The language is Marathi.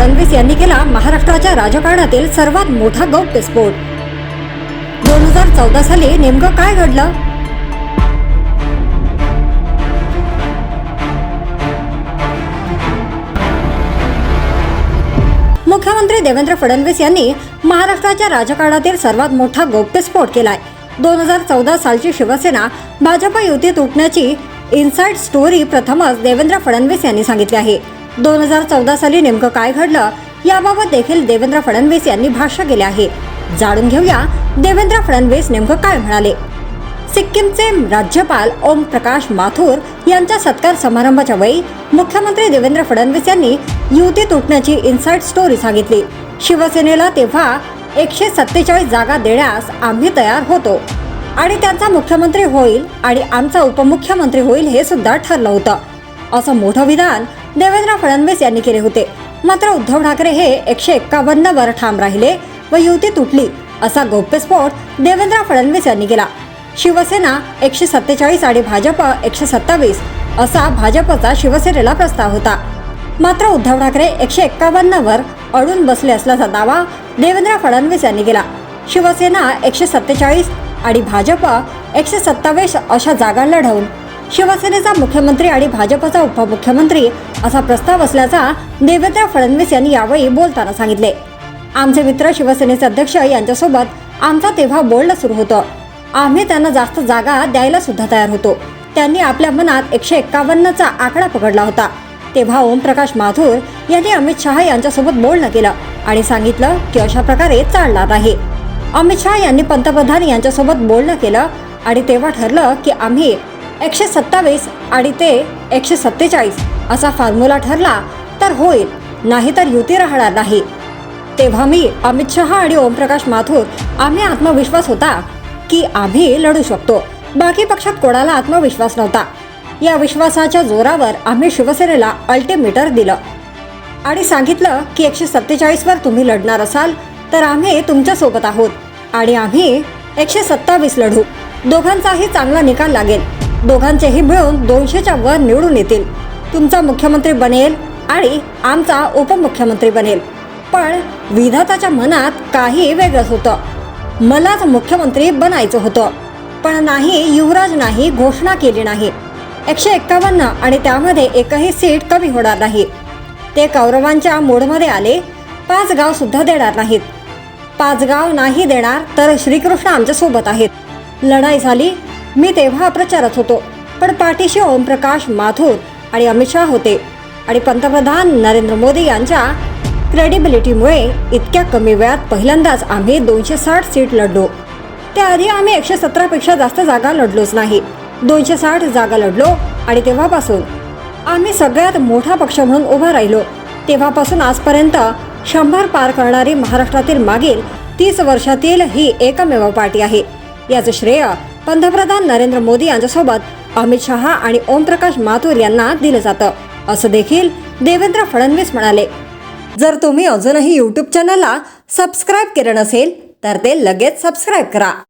फडणवीस यांनी केला महाराष्ट्राच्या राजकारणातील सर्वात मोठा गौप्यस्फोट दोन हजार चौदा साली नेमकं काय घडलं? मुख्यमंत्री देवेंद्र फडणवीस यांनी महाराष्ट्राच्या राजकारणातील सर्वात मोठा गौप्यस्फोट केलाय. दोन हजार चौदा सालची शिवसेना भाजप युती तुटण्याची इनसाइड स्टोरी प्रथमच देवेंद्र फडणवीस यांनी सांगितली आहे. दोन हजार चौदा साली नेमकं काय घडलं याबाबत देखील देवेंद्र फडणवीस यांनी भाष्य केले आहे. जाणून घेऊया देवेंद्र फडणवीस नेमकं काय म्हणाले. सिक्कीमचे राज्यपाल ओम प्रकाश माथुर यांच्या सत्कार समारंभाच्या वेळी मुख्यमंत्री देवेंद्र फडणवीस यांनी युती तुटण्याची इन्साइड स्टोरी सांगितली. शिवसेनेला तेव्हा एकशे सत्तेचाळीस जागा देण्यास आम्ही तयार होतो. आणि त्यांचा मुख्यमंत्री होईल आणि आमचा उपमुख्यमंत्री होईल हे सुद्धा ठरलं होतं. असं मोठं विधान देवेंद्र फडणवीस यांनी केले होते. मात्र उद्धव ठाकरे हे एकशे एक्कावन्न वर ठाम राहिले व युती तुटली असा गौप्यस्फोट देवेंद्र फडणवीस यांनी केला. शिवसेना एकशे सत्तेचाळीस आणि भाजप एकशे सत्तावीस असा भाजपचा शिवसेनेला प्रस्ताव होता. मात्र उद्धव ठाकरे एकशे एक्कावन्न वर अडून बसले असल्याचा दावा देवेंद्र फडणवीस यांनी केला. शिवसेना एकशे सत्तेचाळीस आणि भाजप एकशे सत्तावीस अशा जागा लढवून शिवसेनेचा मुख्यमंत्री आणि भाजपचा उपमुख्यमंत्री असा प्रस्ताव असल्याचा देवेंद्र फडणवीस यांनी यावेळी बोलताना सांगितले. आमचे मित्र शिवसेनेचे अध्यक्ष यांच्यासोबत आमचं तेव्हा बोलणं सुरू होतं. आम्ही त्यांना जास्त जागा द्यायला सुद्धा तयार होतो. त्यांनी आपल्या मनात एकशे एक्कावन्नचा आकडा पकडला होता. तेव्हा ओमप्रकाश माथुर यांनी अमित शहा यांच्यासोबत बोलणं केलं आणि सांगितलं की अशा प्रकारे चालणार नाही अमित शहा यांनी पंतप्रधान यांच्यासोबत बोलणं केलं आणि तेव्हा ठरलं की आम्ही एकशे सत्तावीस आणि ते एकशे सत्तेचाळीस असा फॉर्म्युला ठरला तर होईल. नाहीतर युती राहणार नाही. तेव्हा मी अमित शहा आणि ओमप्रकाश माथुर आम्ही आत्मविश्वास होता की आम्ही लढू शकतो. बाकी पक्षात कोणाला आत्मविश्वास नव्हता. या विश्वासाच्या जोरावर आम्ही शिवसेनेला अल्टिमेटर दिलं. आणि सांगितलं की एकशे सत्तेचाळीसवर तुम्ही लढणार असाल तर आम्ही तुमच्यासोबत आहोत. आणि आम्ही एकशे सत्तावीस लढू. दोघांचाही चांगला निकाल लागेल. दोघांचेही मिळून दोनशेच्या वर निवडून येतील. तुमचा मुख्यमंत्री बनेल आणि आमचा उपमुख्यमंत्री बनेल. पण विधाताच्या मनात काही वेगळंच होतं. मलाच मुख्यमंत्री बनायचं होतं. पण नाही युवराज नाही घोषणा केली नाही. एकशे एक्कावन्न आणि त्यामध्ये एकही सीट कमी होणार नाही. ते कौरवांच्या मोडमध्ये आले पाच गाव सुद्धा देणार नाहीत. पाच गाव नाही देणार तर श्रीकृष्ण आमच्यासोबत आहेत. लढाई झाली मी तेव्हा प्रचारात होतो. पण पाठीशी ओमप्रकाश माथुर आणि अमित शहा होते. आणि पंतप्रधान नरेंद्र मोदी यांच्या क्रेडिबिलिटीमुळे इतक्या कमी वेळात पहिल्यांदाच आम्ही दोनशे साठ सीट लढलो. त्याआधी आम्ही एकशे सतरापेक्षा जास्त जागा लढलोच नाही. दोनशे साठ जागा लढलो आणि तेव्हापासून आम्ही सगळ्यात मोठा पक्ष म्हणून उभा राहिलो. तेव्हापासून आजपर्यंत शंभर पार करणारी महाराष्ट्रातील मागील तीस वर्षातील ही एकमेव पार्टी आहे. याचं श्रेय पंतप्रधान नरेंद्र मोदी यांच्यासोबत अमित शहा आणि ओमप्रकाश माथुर यांना दिलं जातं. असं देखील देवेंद्र फडणवीस म्हणाले. जर तुम्ही अजूनही यूट्यूब चॅनलला सबस्क्राईब केलं नसेल तर ते लगेच सबस्क्राईब करा.